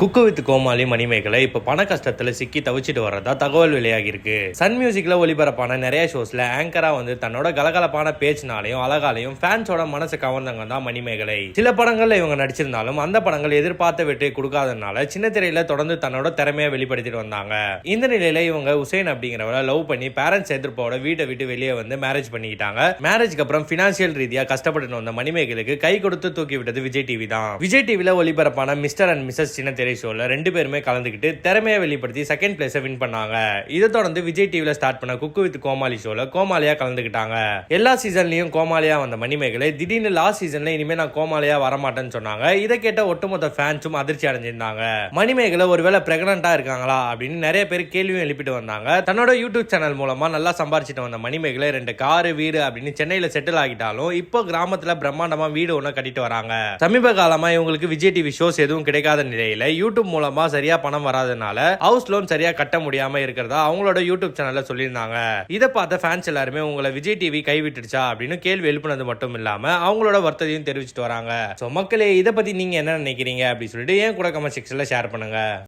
Cook with கோமாளி மணிமேகலை இப்ப பண கஷ்டத்துல சிக்கி தவிச்சிட்டு வர்றதா தகவல் வெளியாகி இருக்கு சன் மியூசிக்ல ஒளிபரப்பான நிறைய ஷோஸ்ல ஆங்கரா வந்து தன்னோட கலகலப்பான பேச்சினாலையும் அழகாலையும் ஃபேன்ஸோட மனசு கவர்ந்தவங்க தான் மணிமேகலை. சில படங்கள்ல இவங்க நடிச்சிருந்தாலும் அந்த படங்கள் எதிர்பார்த்த வெற்றி கொடுக்காதனால சின்ன திரையில தொடர்ந்து தன்னோட திறமையை வெளிப்படுத்திட்டு வந்தாங்க. இந்த நிலையில இவங்க உசேன் அப்படிங்கிறவரை லவ் பண்ணி பேரண்ட்ஸ் எதிர்ப்போட வீட்டை விட்டு வெளியே வந்து மேரேஜ் பண்ணிக்கிட்டாங்க. மேரேஜ்க்கு அப்புறம் பினான்சியல் ரீதியா கஷ்டப்பட்டு வந்த மணிமேகலுக்கு கை கொடுத்து தூக்கி விட்டது விஜய் டிவி தான். விஜய் டிவில ஒளிபரப்பான மிஸ்டர் அண்ட் மிஸ்ஸஸ் சின்ன திரை ஷோவில் ரெண்டு பேருமே கலந்துக்கிட்டு திறமையை வெளிப்படுத்தி செகண்ட் பிளேஸை வின் பண்ணாங்க. இதை தொடர்ந்து விஜய் டிவியில் ஸ்டார்ட் பண்ண குக்கு வித் கோமாளி ஷோவில் கோமாளியாக கலந்துக்கிட்டாங்க. எல்லா சீசன்லையும் கோமாளியாக வந்த மணிமேகலை திடீர்னு லாஸ்ட் சீசனில் இனிமேல் நான் கோமாளியாக வரமாட்டேன்னு சொன்னாங்க. இதை கேட்ட ஒட்டுமொத்த ஃபேன்ஸும் அதிர்ச்சி அடைஞ்சிருந்தாங்க. மணிமேகலை ஒருவேளை பிரெக்னண்டா இருக்காங்களா அப்படின்னு நிறைய பேர் கேள்வியும் எழுப்பிட்டு வந்தாங்க. தன்னோட யூடியூப் சேனல் மூலமாக நல்லா சம்பாரிச்சிட்டு வந்த மணிமேகலை ரெண்டு காரு வீடு அப்படின்னு சென்னையில் செட்டில் ஆகிட்டாலும் இப்போ கிராமத்தில் பிரம்மாண்டமாக வீடு ஒன்று கட்டிட்டு வராங்க. சமீப காலமாக இவங்களுக்கு விஜய் டிவி ஷோஸ் எதுவும் கிடைக்காத நிலையில் யூடியூப் மூலமா சரியா பணம் வராதனால ஹவுஸ் லோன் சரியா கட்ட முடியாம இருக்கிறதா அவங்களோட யூடியூப் சேனல்ல சொல்லியிருந்தாங்க. இதை பார்த்த ஃபேன்ஸ் எல்லாருமே உங்களை விஜய் டிவி கைவிட்டுடுச்சா அப்படின்னு கேள்வி எழுப்புனது மட்டும் இல்லாம அவங்களோட வருத்தத்தையும் தெரிவிச்சிட்டு வராங்க. ஸோ மக்களே இதை பத்தி நீங்க என்ன நினைக்கிறீங்க? அப்படின்னு சொல்லிட்டு ஏன் கூட கமெண்ட் செக்ஷன்ல ஷேர் பண்ணுங்க.